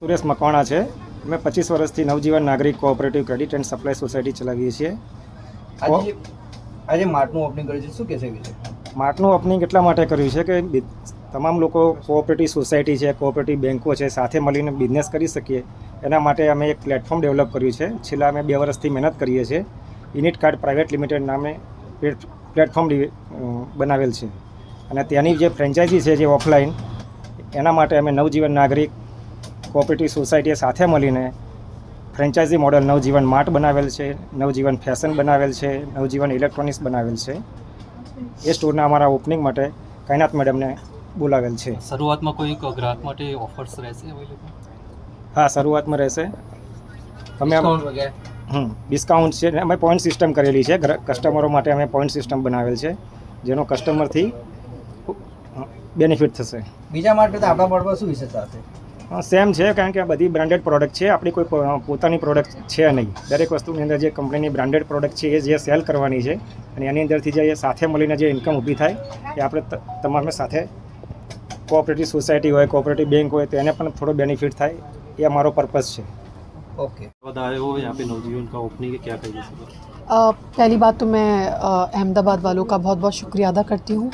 સુરેશ મકવાણા છે. અમે પચીસ વર્ષથી નવજીવન નાગરિક cooperative credit and supply society ચલાવીએ છીએ. આજે માર્ટનું ઓપનિંગ કર્યું છે. શું કહેશે માર્ટનું ઓપનિંગ એટલા માટે કર્યું છે કે તમામ લોકો કોઓપરેટિવ સોસાયટી છે કોઓપરેટિવ બેન્કો છે સાથે મળીને બિઝનેસ કરી શકીએ. એના માટે અમે એક પ્લેટફોર્મ ડેવલપ કર્યું છે. છેલ્લા અમે બે વર્ષથી મહેનત કરીએ છીએ. યુનિટ કાર્ડ પ્રાઇવેટ લિમિટેડ નામે પ્લેટ- પ્લેટફોર્મ બનાવેલ છે. અને ત્યાંની જે ફ્રેન્ચાઇઝી છે જે ઓફલાઈન એના માટે અમે નવજીવન નાગરિક કોઓપરેટિવ સોસાયટીએ સાથે મળીને ફ્રેન્ચાઇઝી મોડલ નવજીવન માર્ટ બનાવેલ છે નવજીવન ફેશન બનાવેલ છે નવજીવન ઇલેક્ટ્રોનિક્સ બનાવેલ છે. એ સ્ટોરના અમારા ઓપનિંગ માટે કાયનાથ મેડમને બોલાવેલ છે. શરૂઆતમાં કોઈ ગ્રાહક માટે ઓફર્સ રહેશે હા શરૂઆતમાં રહેશે. ડિસ્કાઉન્ટ હમ ડિસ્કાઉન્ટ છે ને અમે પોઈન્ટ સિસ્ટમ કરેલી છે. કસ્ટમરો માટે અમે પોઈન્ટ સિસ્ટમ બનાવેલ છે જેનો કસ્ટમરથી બેનિફિટ થશે. બીજા માટે તો આપણા માર્ટમાં શું વિશેષતા હશે? સેમ છે કારણ કે આ બધી બ્રાન્ડેડ પ્રોડક્ટ છે આપણી કોઈ પો- પોતાની પ્રોડક્ટ છે નહીં દરેક વસ્તુની અંદર જે કંપનીની બ્રાન્ડેડ પ્રોડક્ટ છે એ જે સેલ કરવાની છે અને એની અંદરથી જે સાથે મળીને જે ઇન્કમ ઊભી થાય એ આપણે ત- તમામે સાથે કોઓપરેટિવ સોસાયટી હોય કોઓપરેટિવ બેંક હોય તો એને પણ થોડો બેનિફિટ થાય એ અમારો પર્પઝ છે ઓકે बाद आए हो यहाँ पे नवजीवन का ओपनिंग है क्या कहिए सर अ, पहली बात तो मैं अ, अहमदाबाद वालों का बहुत बहुत शुक्रिया अदा करती हूँ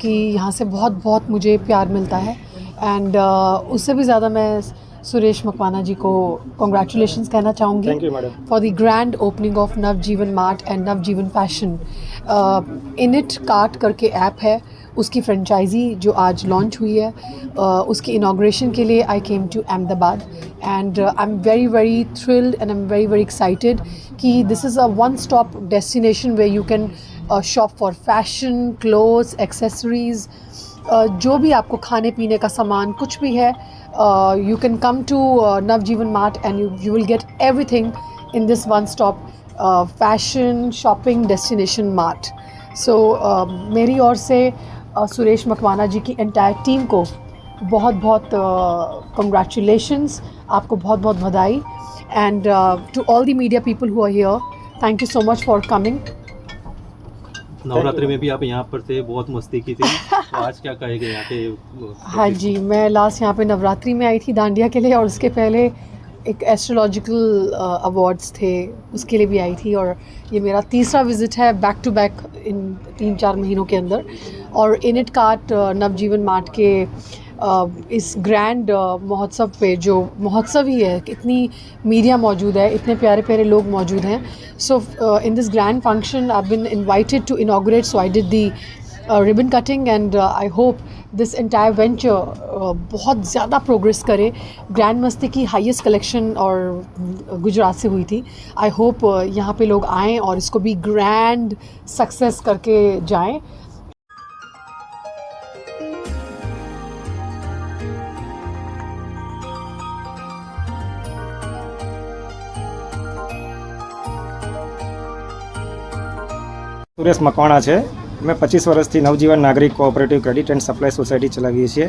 कि यहाँ से बहुत बहुत मुझे प्यार मिलता है एंड uh, उससे भी ज़्यादा मैं सुरेश मकवाना जी को कॉन्ग्रेचुलेशन कहना चाहूँगी for the grand opening of Nav Jeevan mart and Nav Jeevan fashion in it cart करके ऐप है उसकी फ्रेंचाइजी जो आज लॉन्च हुई है uh, उसकी इनाग्रेशन के लिए I came to Ahmedabad and I am very very thrilled and I am very very excited कि this is a one stop destination way you can shop for fashion clothes accessories जो भी आपको खाने पीने का सामान कुछ भी है you can come to Nav Jeevan mart and you will get everything in this one stop fashion shopping destination mart so मेरी ओर से uh, सुरेश मकवाना जी की एंटायर टीम को बहुत बहुत कंग्रेचुलेशंस uh, आपको बहुत बहुत बधाई and to all the media people who are thank you so much for coming Navratri में भी आप यहाँ पर थे, बहुत मस्ती की थी। तो आज क्या कहेंगे यहाँ पे? हाँ जी, मैं लास्ट यहाँ पे नवरात्रि में आई थी दांडिया के लिए और उसके पहले एक एस्ट्रोलॉजिकल अवार्ड्स थे, उसके लिए भी आई थी और ये मेरा तीसरा विज़िट है बैक टू बैक इन तीन चार महीनों के अंदर। और इनिट कार्ट नवजीवन मार्ट के इस ग्रैंड महोत्सव पे जो महोत्सव ही है, इतनी मीडिया मौजूद है, इतने प्यारे प्यारे लोग मौजूद हैं। So in this grand function I been invited to inaugurate so I did the ribbon cutting and I hope this entire venture बहुत ज़्यादा प्रोग्रेस करे। ग्रैंड मस्ती की हाईएस्ट कलेक्शन और गुजरात से हुई थी। आई होप यहाँ पे लोग आएँ और इसको भी ग्रैंड सक्सेस करके जाएँ। સુરેશ મકવાણા છે. અમે પચીસ વર્ષથી નવજીવન નાગરિક cooperative credit and supply society ચલાવીએ છીએ.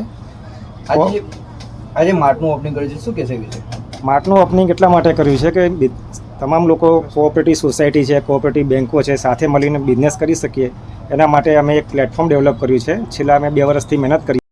આજે માર્ટનું ઓપનિંગ કર્યું છે. શું કહેશે માર્ટનું ઓપનિંગ એટલા માટે કર્યું છે કે તમામ લોકો કોઓપરેટિવ સોસાયટી છે કોઓપરેટિવ બેન્કો છે સાથે મળીને બિઝનેસ કરી શકીએ. એના માટે અમે એક પ્લેટફોર્મ ડેવલપ કર્યું છે. છેલ્લા અમે બે વર્ષથી મહેનત કરી